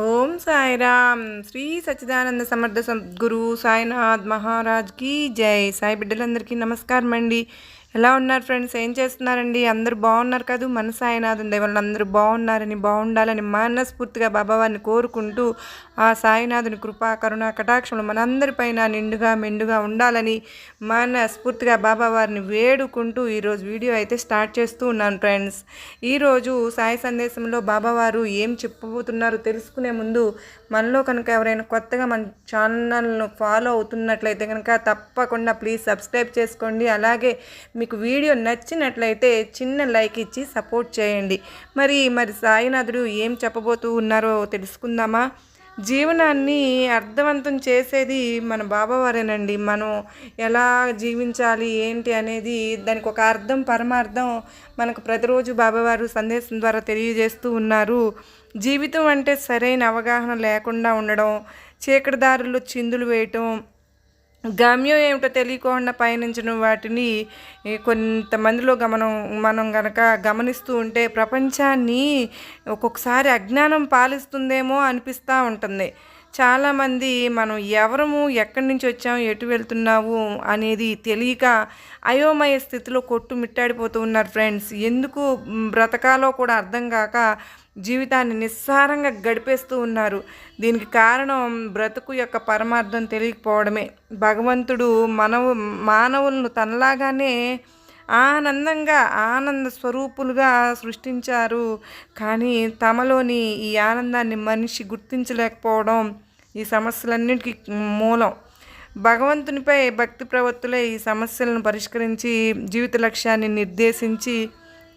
ఓం సాయిరామ్. శ్రీ సచ్చిదానంద సమర్థ సద్గురు సాయినాథ్ మహారాజ్కి జై. సాయి బిడ్డలందరికీ నమస్కారం అండి ఎలా ఉన్నారు ఫ్రెండ్స్? ఏం చేస్తున్నారండి? అందరూ బాగున్నారు కదా? మన సాయినాథం దేవల్ల అందరూ బాగున్నారని బాగుండాలని మనస్ఫూర్తిగా బాబావారిని కోరుకుంటూ ఆ సాయినాథుని కృపా కరుణ కటాక్షములు మనందరిపైన నిండుగా మెండుగా ఉండాలని మనస్ఫూర్తిగా బాబావారిని వేడుకుంటూ ఈరోజు వీడియో అయితే స్టార్ట్ చేస్తూ ఉన్నాను ఫ్రెండ్స్. ఈరోజు సాయి సందేశంలో బాబావారు ఏం చెప్పబోతున్నారో తెలుసుకునే ముందు మనలో కనుక ఎవరైనా కొత్తగా మన ఛానల్ను ఫాలో అవుతున్నట్లయితే కనుక తప్పకుండా ప్లీజ్ సబ్స్క్రైబ్ చేసుకోండి. అలాగే మీకు వీడియో నచ్చినట్లయితే చిన్న లైక్ ఇచ్చి సపోర్ట్ చేయండి. మరి మరి సాయినాథుడు ఏం చెప్పబోతూ ఉన్నారో తెలుసుకుందామా? జీవనాన్ని అర్థవంతం చేసేది మన బాబావారేనండి. మనం ఎలా జీవించాలి ఏంటి అనేది దానికి ఒక అర్థం పరమార్థం మనకు ప్రతిరోజు బాబావారు సందేశం ద్వారా తెలియజేస్తూ ఉన్నారు. జీవితం అంటే సరైన అవగాహన లేకుండా ఉండడం చీకటిదారులు చిందులు వేయటం గమ్యం ఏమిటో తెలియకుండా పయనించిన వాటిని కొంతమందిలో గమనం మనం గనక గమనిస్తూ ఉంటే ప్రపంచాన్ని ఒక్కొక్కసారి అజ్ఞానం పాలిస్తుందేమో అనిపిస్తూ ఉంటుంది. చాలామంది మనం ఎవరము ఎక్కడి నుంచి వచ్చాము ఎటు వెళ్తున్నాము అనేది తెలియక అయోమయ స్థితిలో కొట్టుమిట్టాడిపోతూ ఉన్నారు ఫ్రెండ్స్ ఎందుకు బ్రతకాలో కూడా అర్థం కాక జీవితాన్ని నిస్సారంగా గడిపేస్తూ ఉన్నారు. దీనికి కారణం బ్రతుకు యొక్క పరమార్థం తెలియకపోవడమే. భగవంతుడు మనవు మానవులను తనలాగానే ఆనందంగా ఆనంద స్వరూపులుగా సృష్టించారు. కానీ తమలోని ఈ ఆనందాన్ని మనిషి గుర్తించలేకపోవడం ఈ సమస్యలన్నిటికీ మూలం. భగవంతునిపై భక్తి ప్రవత్తులే ఈ సమస్యలను పరిష్కరించి జీవిత లక్ష్యాన్ని నిర్దేశించి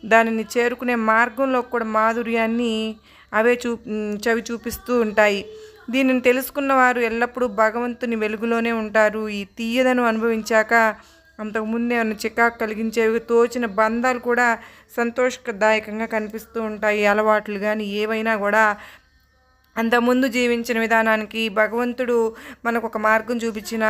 దానిని చేరుకునే మార్గంలో కూడా మాధుర్యాన్ని అవే చూ చవి చూపిస్తూ ఉంటాయి. దీనిని తెలుసుకున్న వారు ఎల్లప్పుడూ భగవంతుని వెలుగులోనే ఉంటారు. ఈ తీయదను అనుభవించాక అంతకుముందు ఏమైనా చికాకు కలిగించేవి తోచిన బంధాలు కూడా సంతోషదాయకంగా కనిపిస్తూ ఉంటాయి. అలవాట్లు కానీ ఏవైనా కూడా అంతకుముందు జీవించిన విధానానికి భగవంతుడు మనకు ఒక మార్గం చూపించిన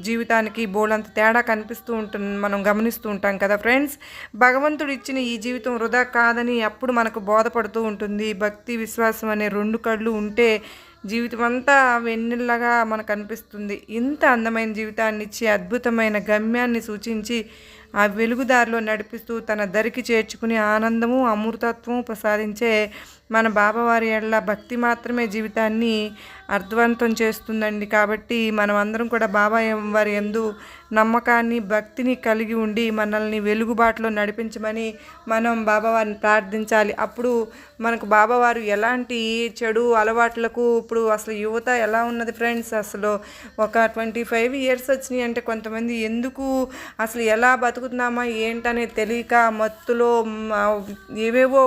జీవితానికి బోలంత తేడా కనిపిస్తూ ఉంటుంది మనం గమనిస్తూ ఉంటాం కదా ఫ్రెండ్స్? భగవంతుడు ఇచ్చిన ఈ జీవితం వృధా కాదని అప్పుడు మనకు బోధపడుతూ ఉంటుంది. భక్తి విశ్వాసం అనే రెండు కళ్ళు ఉంటే జీవితం అంతా వెన్నెల్లగా మనకు అనిపిస్తుంది ఇంత అందమైన జీవితాన్ని ఇచ్చి అద్భుతమైన గమ్యాన్ని సూచించి ఆ వెలుగుదారిలో నడిపిస్తూ తన దరికి చేర్చుకుని ఆనందము అమృతత్వము ప్రసాదించే మన బాబావారి ఎడల భక్తి మాత్రమే జీవితాన్ని అర్థవంతం చేస్తుందండి. కాబట్టి మనం అందరం కూడా బాబా వారి ఎందు నమ్మకాన్ని భక్తిని కలిగి ఉండి మనల్ని వెలుగుబాటులో నడిపించమని మనం బాబావారిని ప్రార్థించాలి. అప్పుడు మనకు బాబావారు ఎలాంటి చెడు అలవాట్లకు ఇప్పుడు అసలు యువత ఎలా ఉన్నది ఫ్రెండ్స్? అసలు ఒక ట్వంటీ ఫైవ్ ఇయర్స్ వచ్చినాయి అంటే కొంతమంది ఎందుకు అసలు ఎలా బతుకుతున్నామా ఏంటనేది తెలియక మత్తులో ఏవేవో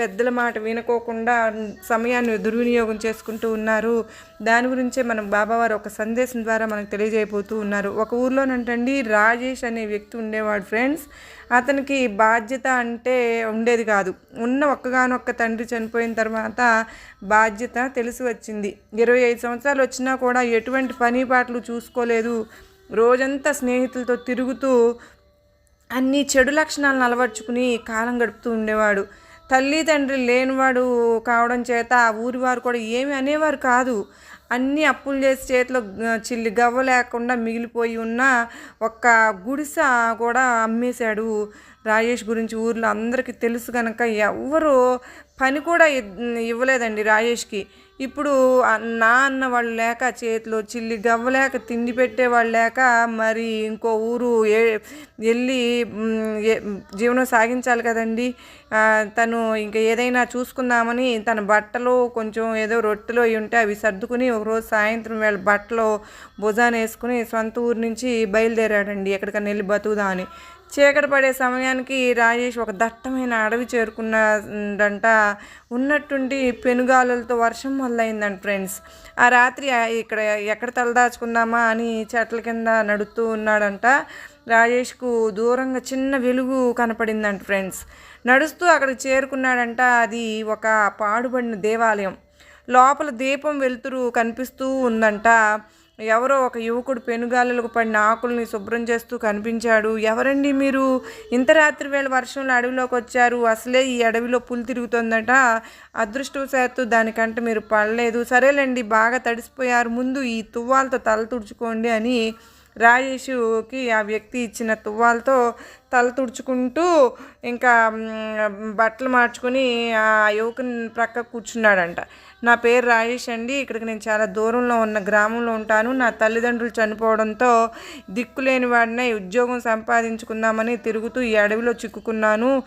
పెద్దల మాట వినుకోకుండా సమయాన్ని దుర్వినియోగం చేసుకుంటూ ఉన్నారు. దాని గురించే మనం బాబావారు ఒక సందేశం ద్వారా మనకు తెలియజేయబోతూ ఉన్నారు. ఒక ఊర్లోనంటండి రాజేష్ అనే వ్యక్తి ఉండేవాడు ఫ్రెండ్స్. అతనికి బాధ్యత అంటే ఉండేది కాదు. ఉన్న ఒక్కగానొక్క తండ్రి చనిపోయిన తర్వాత బాధ్యత తెలిసి వచ్చింది. ఇరవై ఐదు సంవత్సరాలు వచ్చినా కూడా ఎటువంటి పని పాటలు చూసుకోలేదు. రోజంతా స్నేహితులతో తిరుగుతూ అన్ని చెడు లక్షణాలను అలవర్చుకుని కాలం గడుపుతూ ఉండేవాడు. తల్లి తండ్రి లేనివాడు కావడం చేత ఆ ఊరి వారు కూడా ఏమి అనేవారు కాదు. అన్నీ అప్పులు చేసి చేతిలో చిల్లి గవ్వ లేకుండా మిగిలిపోయి ఉన్న ఒక్క గుడిస కూడా అమ్మేశాడు. రాజేష్ గురించి ఊర్లో అందరికీ తెలుసు కనుక ఎవరు పని కూడా ఇవ్వలేదండి రాజేష్కి ఇప్పుడు నా అన్న వాళ్ళు లేక చేతిలో చిల్లి గవ్వలేక తిండి పెట్టేవాళ్ళు లేక మరి ఇంకో ఊరు వెళ్ళి జీవనం సాగించాలి కదండి. తను ఇంకా ఏదైనా చూసుకుందామని తన బట్టలు కొంచెం ఏదో రొట్టెలో ఉంటే అవి సర్దుకుని ఒకరోజు సాయంత్రం వేళ బట్టలు భుజాన వేసుకుని సొంత ఊరు నుంచి బయలుదేరాడండి ఎక్కడికైనా వెళ్ళి బతుకుదామని. చీకటి పడే సమయానికి రాజేష్ ఒక దట్టమైన అడవి చేరుకున్నదంట ఉన్నట్టుండి పెనుగాలులతో వర్షం మొదలైందంట ఫ్రెండ్స్. ఆ రాత్రి ఇక్కడ ఎక్కడ తలదాచుకుందామా అని చెట్ల కింద నడుస్తూ ఉన్నాడంట. రాజేష్కు దూరంగా చిన్న వెలుగు కనపడిందంట ఫ్రెండ్స్. నడుస్తూ అక్కడికి చేరుకున్నాడంట. అది ఒక పాడుబడిన దేవాలయం. లోపల దీపం వెలుతురు కనిపిస్తూ ఉందంట. ఎవరో ఒక యువకుడు పెనుగాలులకు పడిన ఆకుల్ని శుభ్రం చేస్తూ కనిపించాడు. ఎవరండి మీరు? ఇంత రాత్రి వేళ వర్షంలో అడవిలోకి వచ్చారు. అసలే ఈ అడవిలో పులి తిరుగుతుందట. అదృష్టవశాత్తు దానికంటే మీరు పడలేదు. సరేలేండి బాగా తడిసిపోయారు. ముందు ఈ తువ్వాలతో తల తుడుచుకోండి అని రాజేషుకి ఆ వ్యక్తి ఇచ్చిన తువ్వాలతో తల తుడుచుకుంటూ ఇంకా బట్టలు మార్చుకొని ఆ యువకుని ప్రక్క కూర్చున్నాడంట. నా పేరు రాజేష్ అండి. ఇక్కడికి నేను చాలా దూరంలో ఉన్న గ్రామంలో ఉంటాను. నా తల్లిదండ్రులు చనిపోవడంతో దిక్కులేని వాడినే ఉద్యోగం సంపాదించుకుందామని తిరుగుతూ ఈ అడవిలో చిక్కుకున్నాను.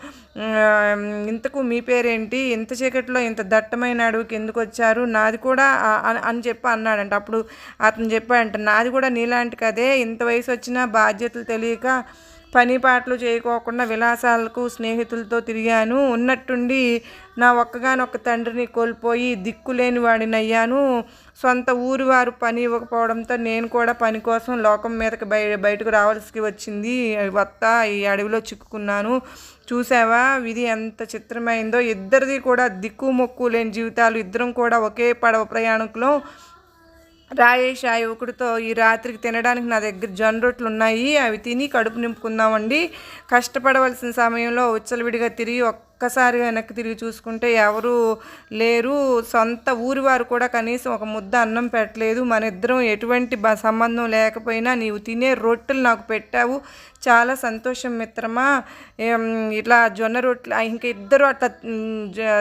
ఇంతకు మీ పేరేంటి? ఇంత చీకట్లో ఇంత దట్టమైన అడవికి ఎందుకు వచ్చారు? నాది కూడా అని- అని చెప్పి అన్నాడంట. అప్పుడు అతను చెప్పాడంట నాది కూడా నీలాంటి కదే. ఇంత వయసు వచ్చినా బాధ్యతలు తెలియక పని పాటలు చేయకోకుండా విలాసాలకు స్నేహితులతో తిరిగాను. ఉన్నట్టుండి నా ఒక్కగానొక్క తండ్రిని కోల్పోయి దిక్కులేని వాడినయ్యాను. సొంత ఊరు వారు పని ఇవ్వకపోవడంతో నేను కూడా పని కోసం లోకం మీదకి బయ బయటకు రావాల్సి వచ్చింది. వత్త ఈ అడవిలో చిక్కుకున్నాను. చూసావా ఇది ఎంత చిత్రమైందో. ఇద్దరిది కూడా దిక్కు మొక్కు లేని జీవితాలు. ఇద్దరం కూడా ఒకే పడవ ప్రయాణికులం. రాయేష్ ఆ యువకుడితో ఈ రాత్రికి తినడానికి నా దగ్గర జొన్న రొట్లు ఉన్నాయి. అవి తిని కడుపు నింపుకుందామండి. కష్టపడవలసిన సమయంలో ఉచ్చలవిడిగా తిరిగి ఒక్కసారి వెనక్కి తిరిగి చూసుకుంటే ఎవరు లేరు. సొంత ఊరి వారు కూడా కనీసం ఒక ముద్ద అన్నం పెట్టలేదు. మన ఇద్దరం ఎటువంటి సంబంధం లేకపోయినా నీవు తినే రొట్టెలు నాకు పెట్టావు. చాలా సంతోషం మిత్రమా. ఇట్లా జొన్న రొట్టెలు ఇంకా ఇద్దరు అట్లా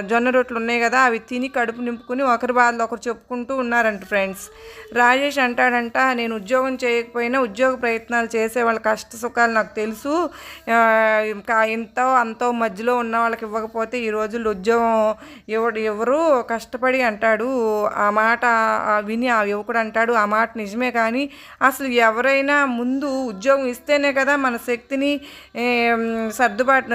జొన్న రోట్లు ఉన్నాయి కదా అవి తిని కడుపు నింపుకుని ఒకరి బాధలు ఒకరు చెప్పుకుంటూ ఉన్నారంట ఫ్రెండ్స్. రాజేష్ అంటాడంట నేను ఉద్యోగం చేయకపోయినా ఉద్యోగ ప్రయత్నాలు చేసే వాళ్ళ కష్ట సుఖాలు నాకు తెలుసు. ఇంకా ఎంతో అంతో మధ్యలో ఉన్న వాళ్ళకి ఇవ్వకపోతే ఈ రోజుల్లో ఉద్యోగం ఎవడు ఎవరు కష్టపడి అంటాడు. ఆ మాట విని ఆ యువకుడు అంటాడు ఆ మాట నిజమే కానీ అసలు ఎవరైనా ముందు ఉద్యోగం ఇస్తేనే కదా మన మన శక్తిని సర్దుబాటు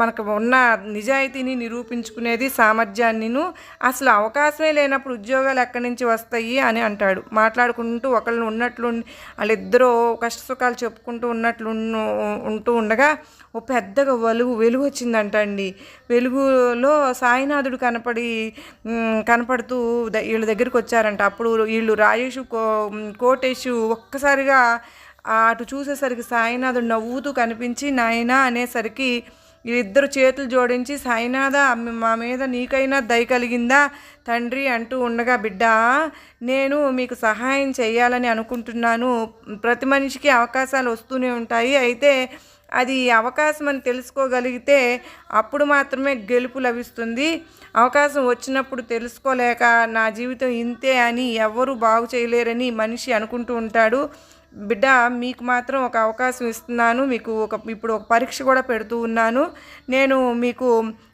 మనకు ఉన్న నిజాయితీని నిరూపించుకునేది సామర్థ్యాన్నిను అసలు అవకాశమే లేనప్పుడు ఉద్యోగాలు ఎక్కడి నుంచి వస్తాయి అని అంటాడు. మాట్లాడుకుంటూ ఒకళ్ళు ఉన్నట్లు వాళ్ళిద్దరూ కష్ట సుఖాలు చెప్పుకుంటూ ఉన్నట్లు ఉంటూ ఉండగా ఓ పెద్దగా వెలుగు వెలుగు వచ్చిందంట అండి. వెలుగులో సాయినాథుడు కనపడి కనపడుతూ వీళ్ళ దగ్గరికి వచ్చారంట. అప్పుడు వీళ్ళు రాయేషు కో కోటేషు ఒక్కసారిగా అటు చూసేసరికి సాయినాథుడు నవ్వుతూ కనిపించి నాయనా అనేసరికి వీళ్ళిద్దరు చేతులు జోడించి సాయినాథ మా మీద నీకైనా దయ కలిగిందా? తండ్రి అంటూ ఉండగా బిడ్డ నేను మీకు సహాయం చేయాలని అనుకుంటున్నాను. ప్రతి మనిషికి అవకాశాలు వస్తూనే ఉంటాయి. అయితే అది అవకాశం అని తెలుసుకోగలిగితే అప్పుడు మాత్రమే గెలుపు లభిస్తుంది. అవకాశం వచ్చినప్పుడు తెలుసుకోలేక నా జీవితం ఇంతే అని ఎవ్వరూ బాగు చేయలేరని మనిషి అనుకుంటూ ఉంటాడు. బిడ్డ మీకు మాత్రం ఒక అవకాశం ఇస్తున్నాను. మీకు ఒక ఇప్పుడు ఒక పరీక్ష కూడా పెడుతూ ఉన్నాను. నేను మీకు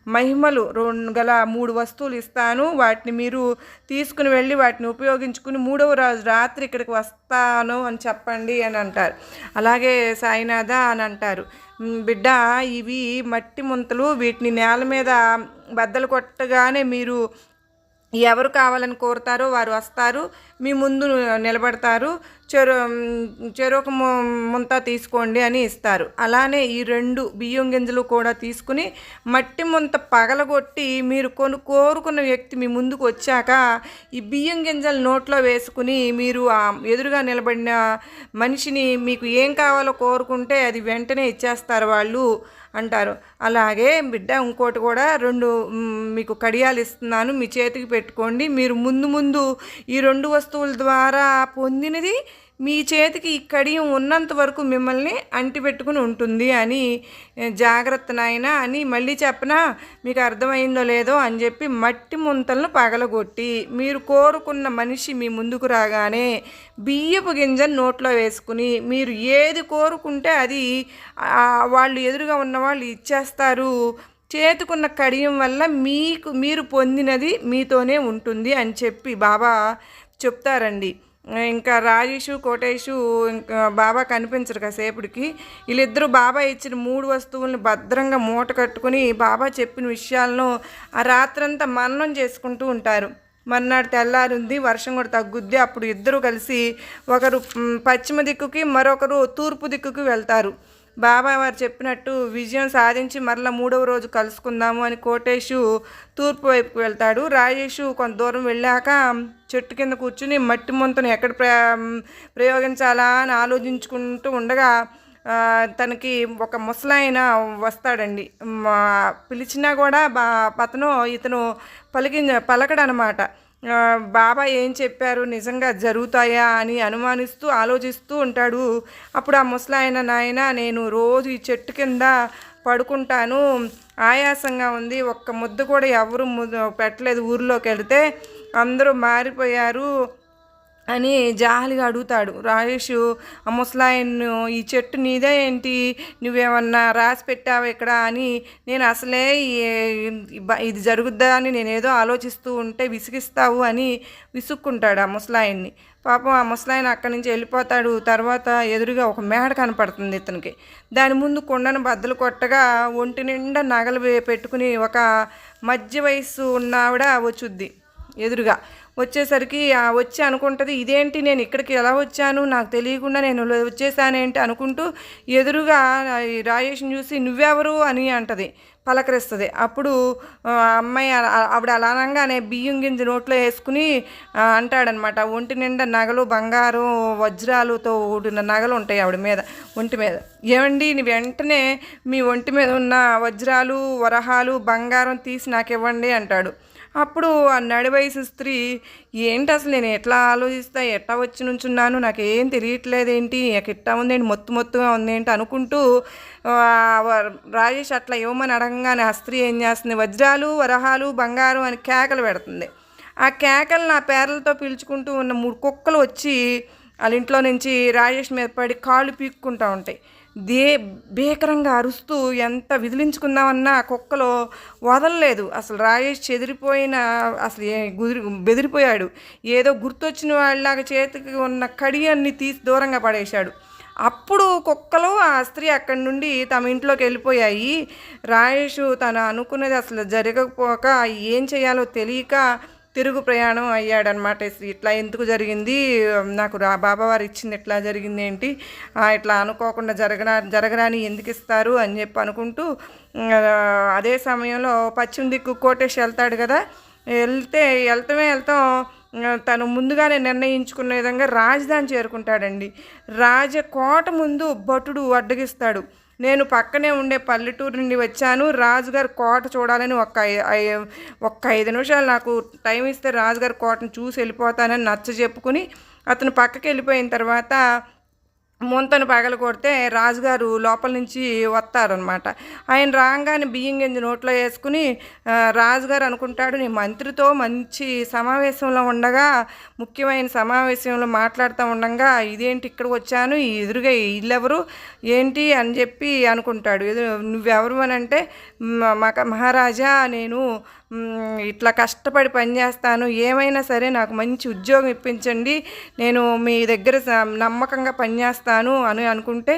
మహిమలు రెండు గల మూడు వస్తువులు ఇస్తాను. వాటిని మీరు తీసుకుని వెళ్ళి వాటిని ఉపయోగించుకుని మూడవ రోజు రాత్రి ఇక్కడికి వస్తాను అని చెప్పండి అని అంటారు. అలాగే సాయినాథ అని అంటారు. బిడ్డ ఇవి మట్టి ముంతలు. వీటిని నేల మీద బద్దలు కొట్టగానే మీరు ఎవరు కావాలని కోరుతారో వారు వస్తారు. మీ ముందు నిలబడతారు. చెరు చెరొక ముంతా ముంత తీసుకోండి అని ఇస్తారు. అలానే ఈ రెండు బియ్యం గింజలు కూడా తీసుకుని మట్టి ముంత పగలగొట్టి మీరు కొను కోరుకున్న వ్యక్తి మీ ముందుకు వచ్చాక ఈ బియ్యం గింజలు నోట్లో వేసుకుని మీరు ఆ ఎదురుగా నిలబడిన మనిషిని మీకు ఏం కావాలో కోరుకుంటే అది వెంటనే ఇచ్చేస్తారు వాళ్ళు అంటారు. అలాగే బిడ్డ ఇంకోటి కూడా రెండు మీకు కడియాలు ఇస్తున్నాను మీ చేతికి పెట్టుకోండి. మీరు ముందు ముందు ఈ రెండు వస్తువులు వస్తువుల ద్వారా పొందినది మీ చేతికి ఈ కడియం ఉన్నంత వరకు మిమ్మల్ని అంటిపెట్టుకుని ఉంటుంది అని జాగ్రత్త నాయన అని మళ్ళీ చెప్పనా? మీకు అర్థమైందో లేదో అని చెప్పి మట్టి ముంతలను పగలగొట్టి మీరు కోరుకున్న మనిషి మీ ముందుకు రాగానే బియ్యపు గింజను నోట్లో వేసుకుని మీరు ఏది కోరుకుంటే అది వాళ్ళు ఎదురుగా ఉన్న వాళ్ళు ఇచ్చేస్తారు. చేతుకున్న కడియం వల్ల మీకు మీరు పొందినది మీతోనే ఉంటుంది అని చెప్పి బాబా చెప్తారండి. ఇంకా రాజేషు కోటేషు ఇంకా బాబా కనిపించరు కాసేపటికి. వీళ్ళిద్దరూ బాబా ఇచ్చిన మూడు వస్తువులను భద్రంగా మూట కట్టుకుని బాబా చెప్పిన విషయాలను ఆ రాత్రంతా మరణం చేసుకుంటూ ఉంటారు. మర్నాడు తెల్లారుంది వర్షం కూడా తగ్గుద్ది. అప్పుడు ఇద్దరు కలిసి ఒకరు పశ్చిమ దిక్కుకి మరొకరు తూర్పు దిక్కుకి వెళ్తారు. బాబా వారు చెప్పినట్టు విజయం సాధించి మరలా మూడవ రోజు కలుసుకుందాము అని కోటేషు తూర్పు వైపుకు వెళ్తాడు. రాజేషు కొంత దూరం వెళ్ళాక చెట్టు కింద కూర్చుని మట్టి ముంతను ఎక్కడ ప్ర ప్రయోగించాలా అని ఆలోచించుకుంటూ ఉండగా తనకి ఒక ముసలాయన వస్తాడండి. పిలిచినా కూడా బా అతను ఇతను పలికి పలకడనమాట. బాబా ఏం చెప్పారు? నిజంగా జరుగుతాయా అని అనుమానిస్తూ ఆలోచిస్తూ ఉంటాడు. అప్పుడు ఆ ముసలాయన నాయన నేను రోజు ఈ చెట్టు కింద పడుకుంటాను. ఆయాసంగా ఉంది. ఒక్క ముద్ద కూడా ఎవరు ముద్ద పెట్టలేదు ఊర్లోకి వెళితే అందరూ మారిపోయారు. అని జాహలిగా అడుగుతాడు. రాజేష్ ఆ ముసలాయన్ను ఈ చెట్టు నీదే ఏంటి? నువ్వేమన్నా రాసి పెట్టావా ఇక్కడ? అని నేను అసలే ఇది జరుగుద్దా అని నేను ఏదో ఆలోచిస్తూ ఉంటే విసిగిస్తావు అని విసుక్కుంటాడు ఆ ముసలాయన్ని పాపం ఆ ముసలాయన అక్కడి నుంచి వెళ్ళిపోతాడు. తర్వాత ఎదురుగా ఒక మేడ కనపడుతుంది ఇతనికి. దాని ముందు కొండను బద్దలు కొట్టగా ఒంటి నిండా నగలు పెట్టుకుని ఒక మధ్య వయస్సు ఉన్న ఆవిడ వచ్చుద్ది ఎదురుగా. వచ్చేసరికి వచ్చి అనుకుంటుంది ఇదేంటి నేను ఇక్కడికి ఎలా వచ్చాను? నాకు తెలియకుండా నేను వచ్చేసానేంటి? అనుకుంటూ ఎదురుగా రాజేష్ని చూసి నువ్వెవరు? అని అంటది పలకరిస్తుంది. అప్పుడు అమ్మాయి ఆవిడ అలా అనగానే బియ్యం గింజ నోట్లో వేసుకుని అంటాడనమాట ఒంటి నిండా నగలు బంగారం వజ్రాలతో ఊడిన నగలు ఉంటాయి ఆవిడ మీద ఒంటి మీద. ఏమండి నీ వెంటనే మీ ఒంటి మీద ఉన్న వజ్రాలు వరహాలు బంగారం తీసి నాకు ఇవ్వండి అంటాడు. అప్పుడు ఆ నడివయసు స్త్రీ ఏంటి అసలు నేను ఎట్లా ఆలోచిస్తా? ఎట్లా వచ్చి నుంచున్నాను? నాకు ఏం తెలియట్లేదేంటి? నాకు ఇట్టా ఉందేంటి? మొత్తం మొత్తంగా ఉందేంటి? అనుకుంటూ రాజేష్ అట్లా ఇవ్వమని అడగంగానే ఆ స్త్రీ ఏం చేస్తుంది? వజ్రాలు వరహాలు బంగారం అని కేకలు పెడుతుంది. ఆ కేకలు నా పేర్లతో పిలుచుకుంటూ ఉన్న మూడు కుక్కలు వచ్చి వాళ్ళ ఇంట్లో నుంచి రాజేష్ మీద పడి కాళ్ళు పీక్కుంటూ ఉంటాయి. దే భీకరంగా అరుస్తూ ఎంత విదిలించుకుందామన్నా కుక్కలో వదలలేదు. అసలు రాజేష్ చెదిరిపోయిన అసలు ఏ- గుదిరి బెదిరిపోయాడు. ఏదో గుర్తొచ్చిన వాళ్ళలాగా చేతికి ఉన్న కడియాన్ని తీసి దూరంగా పడేశాడు. అప్పుడు కుక్కలు ఆ స్త్రీ అక్కడి నుండి తమ ఇంట్లోకి వెళ్ళిపోయాయి. రాజేష్ తను అనుకున్నది అసలు జరగకపోక ఏం చేయాలో తెలియక తిరుగు ప్రయాణం అయ్యాడనమాట. ఇట్లా ఎందుకు జరిగింది? నాకు రా బాబావారు ఇచ్చింది ఎట్లా జరిగింది ఏంటి? ఇట్లా అనుకోకుండా జరగరా జరగరాని ఎందుకు ఇస్తారు అని చెప్పి అనుకుంటూ అదే సమయంలో పశ్చిమ దిక్కు కోటేష్ వెళ్తాడు కదా. వెళ్తే వెళ్తామే వెళ్తాం. తను ముందుగానే నిర్ణయించుకున్న విధంగా రాజధాని చేరుకుంటాడండి. రాజకోట ముందు భటుడు అడ్డగిస్తాడు. నేను పక్కనే ఉండే పల్లెటూరు నుండి వచ్చాను. రాజుగారి కోట చూడాలని ఒక ఐ- ఒక్క ఐదు నిమిషాలు నాకు టైం ఇస్తే రాజుగారి కోటను చూసి వెళ్ళిపోతానని నచ్చ చెప్పుకుని అతను పక్కకి వెళ్ళిపోయిన తర్వాత ముంతను పగల కొడితే రాజుగారు లోపల నుంచి వస్తారనమాట ఆయన రాగానే బియ్యం గింజ నోట్లో వేసుకుని రాజుగారు అనుకుంటాడు నేను మంత్రితో మంచి సమావేశంలో ఉండగా ముఖ్యమైన సమావేశంలో మాట్లాడుతూ ఉండగా ఇదేంటి ఇక్కడికి వచ్చాను ఎదురుగా ఇల్లెవరు ఏంటి అని చెప్పి అనుకుంటాడు. ఎదురు నువ్వెవరు అని అంటే "మ- మక మహారాజా నేను ఇట్లా కష్టపడి పనిచేస్తాను ఏమైనా సరే నాకు మంచి ఉద్యోగం ఇప్పించండి నేను మీ దగ్గర నమ్మకంగా పనిచేస్తాను అని అనుకుంటే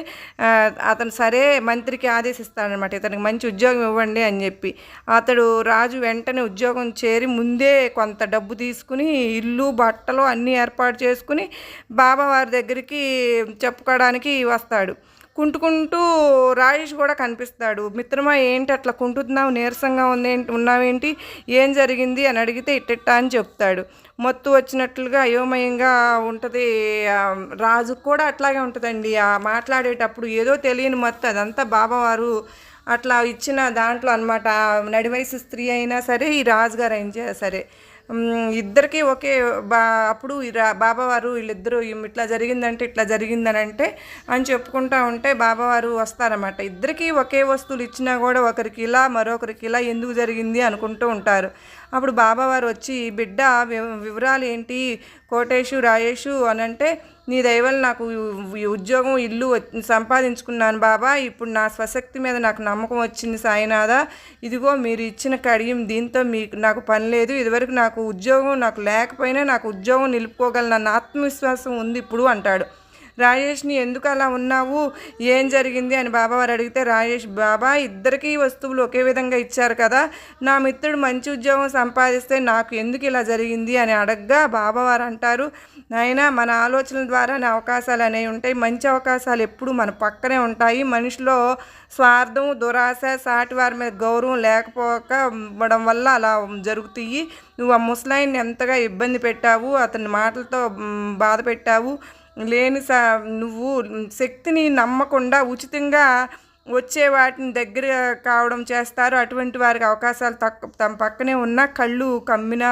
అతను సరే మంత్రికి ఆదేశిస్తాడనమాట ఇతనికి మంచి ఉద్యోగం ఇవ్వండి అని చెప్పి. అతడు రాజు వెంటనే ఉద్యోగం చేరి ముందే కొంత డబ్బు తీసుకుని ఇల్లు బట్టలు అన్నీ ఏర్పాటు చేసుకుని బాబావారి దగ్గరికి చెప్పుకోవడానికి వస్తాడు. కుంటుకుంటూ రాజేష్ కూడా కనిపిస్తాడు. మిత్రమా ఏంటి అట్లా కుంటున్నావు? నీరసంగా ఉంది ఉన్నావేంటి? ఏం జరిగింది? అని అడిగితే ఇట్టిట్ట అని చెప్తాడు. మత్తు వచ్చినట్లుగా అయోమయంగా ఉంటుంది. రాజుకు కూడా అట్లాగే ఉంటుందండి. ఆ మాట్లాడేటప్పుడు ఏదో తెలియని మత్తు అదంతా బాబావారు అట్లా ఇచ్చిన దాంట్లో అనమాట నడివయసు స్త్రీ అయినా సరే ఈ రాజుగారు అయినా సరే ఇద్దరికి ఒకే బా అప్పుడు బాబావారు వీళ్ళిద్దరూ ఇట్లా జరిగిందంటే ఇట్లా జరిగిందని అంటే అని చెప్పుకుంటా ఉంటే బాబావారు వస్తారన్నమాట. ఇద్దరికీ ఒకే వస్తువులు ఇచ్చినా కూడా ఒకరికి ఇలా మరొకరికి ఇలా ఎందుకు జరిగింది అనుకుంటూ ఉంటారు. అప్పుడు బాబావారు వచ్చి బిడ్డ వి- వివరాలు ఏంటి కోటేషు రాయేషు అని అంటే నీ దయవల్ల నాకు ఉద్యోగం ఇల్లు సంపాదించుకున్నాను బాబా. ఇప్పుడు నా స్వశక్తి మీద నాకు నమ్మకం వచ్చింది సాయినాథ. ఇదిగో మీరు ఇచ్చిన కడియం దీంతో మీకు నాకు పని లేదు. ఇదివరకు నాకు ఉద్యోగం నాకు లేకపోయినా నాకు ఉద్యోగం నిలుపుకోగలనన్న ఆత్మవిశ్వాసం ఉంది ఇప్పుడు అంటాడు. రాజేష్ని ఎందుకు అలా ఉన్నావు? ఏం జరిగింది? అని బాబావారు అడిగితే రాజేష్ బాబా ఇద్దరికీ వస్తువులు ఒకే విధంగా ఇచ్చారు కదా. నా మిత్రుడు మంచి ఉద్యోగం సంపాదిస్తే నాకు ఎందుకు ఇలా జరిగింది? అని అడగ్గా బాబావారు అంటారు. నాయన మన ఆలోచనల ద్వారానే అవకాశాలు అనేవి ఉంటాయి. మంచి అవకాశాలు ఎప్పుడు మన పక్కనే ఉంటాయి. మనిషిలో స్వార్థం దురాశ సాటి వారి మీద గౌరవం లేకపోకపోవడం వల్ల అలా జరుగుతాయి. నువ్వు ఆ ముసలాయిని ఎంతగా ఇబ్బంది పెట్టావు? అతని మాటలతో బాధ పెట్టావు? లేని సా నువ్వు శక్తిని నమ్మకుండా ఉచితంగా వచ్చే వాటిని దగ్గర కావడం చేస్తారు. అటువంటి వారికి అవకాశాలు తక్కువ తమ పక్కనే ఉన్న కళ్ళు కమ్మిన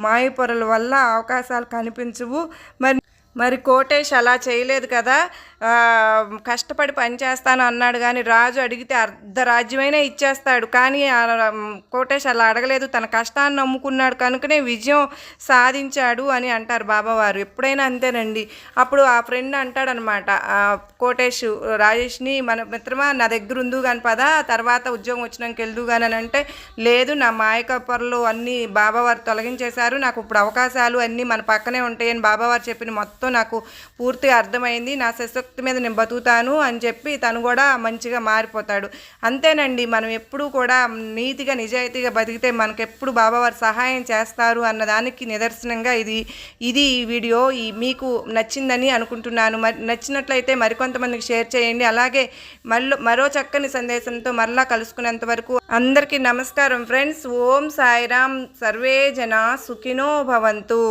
మాయపొరల వల్ల అవకాశాలు కనిపించవు. మరి మరి కోటేష్ అలా చేయలేదు కదా కష్టపడి పని చేస్తాను అన్నాడు కానీ రాజు అడిగితే అర్ధ రాజ్యమైనా ఇచ్చేస్తాడు. కానీ ఆ కోటేష్ అలా అడగలేదు. తన కష్టాన్ని నమ్ముకున్నాడు కనుకనే విజయం సాధించాడు అని అంటారు బాబావారు. ఎప్పుడైనా అంతేనండి. అప్పుడు ఆ ఫ్రెండ్ అంటాడనమాట కోటేష్ రాజేష్ని మన మిత్రమా నా దగ్గర ఉందు కానీ పదా తర్వాత ఉద్యోగం వచ్చినాక వెళ్దు కానీ అని అంటే లేదు నా మాయకపర్లు అన్నీ బాబావారు తొలగించేశారు. నాకు ఇప్పుడు అవకాశాలు అన్నీ మన పక్కనే ఉంటాయని బాబావారు చెప్పిన మొత్తం నాకు పూర్తిగా అర్థమైంది నా శక్తి మీద నేను బతుకుతాను అని చెప్పి తను కూడా మంచిగా మారిపోతాడు. అంతేనండి మనం ఎప్పుడూ కూడా నీతిగా నిజాయితీగా బతికితే మనకెప్పుడు బాబావారు సహాయం చేస్తారు అన్నదానికి నిదర్శనంగా ఇది ఇది ఈ వీడియో ఈ మీకు నచ్చిందని అనుకుంటున్నాను. మరి నచ్చినట్లయితే మరికొంతమందికి షేర్ చేయండి. అలాగే మళ్ళీ మరో చక్కని సందేశంతో మరలా కలుసుకునేంత వరకు అందరికీ నమస్కారం. ఫ్రెండ్స్ ఓం సాయిరామ్ సర్వే జన సుఖినో భవంతు.